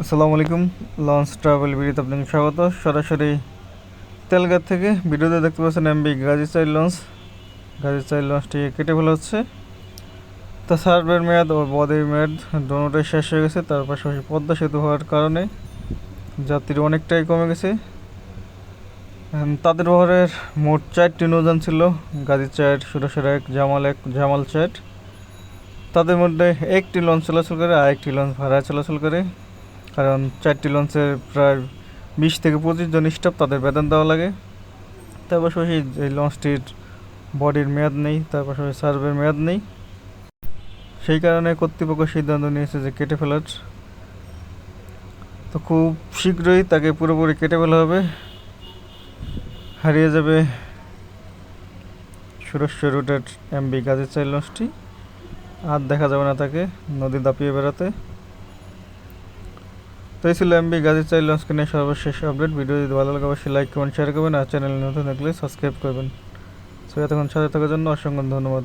আসসালামু আলাইকুম launch travel ভিডিওতে আপনাকে স্বাগত। সরাসরি তেলগাঁ থেকে ভিডিওতে দেখতে পাচ্ছেন এমবি গাজী চাইল লঞ্চ গাজী চাইল লঞ্চটি কেটে ফেলা হচ্ছে। তা সার্ভের মেয়াদ ও বদের মেয়াদ দোনোটাই শেষ হয়ে গেছে, তার পাশাপাশি পদ্মা সেতু হওয়ার কারণে যাত্রী অনেকটাই কমে গেছে। তাদের বহরের মোট চারটি নৌযান ছিল গাজী চার সুরেশ্বর এক জামাল এক জামাল চার তাদের মধ্যে একটি লঞ্চ চলাচল করে আর একটি লঞ্চ ভাড়া চলাচল করে। কারণ চারটি লঞ্চের প্রায় বিশ থেকে পঁচিশ জন স্টাফ তাদের বেতন দেওয়া লাগে। তার পাশাপাশি এই লঞ্চটির বডির মেয়াদ নেই, তার পাশাপাশি সার্ভের মেয়াদ নেই। সেই কারণে কর্তৃপক্ষ সিদ্ধান্ত নিয়েছে যে কেটে ফেলার। তো খুব শীঘ্রই তাকে পুরোপুরি কেটে ফেলা হবে। হারিয়ে যাবে সুরেশ্বর রুটের এমবি গাজী চাই লঞ্চটি। আর দেখা যাবে না তাকে নদী দাপিয়ে বেড়াতে। তো এই ছিল এমবি গাজী চাইল নিয়ে সর্বশেষ আপডেট ভিডিও যদি ভালো লাগে, অবশ্যই লাইক কমেন্ট শেয়ার করবেন। আর চ্যানেল নতুন থাকলে সাবস্ক্রাইব করবেন। সো এতক্ষণ সাথে থাকার জন্য অসংখ্য ধন্যবাদ।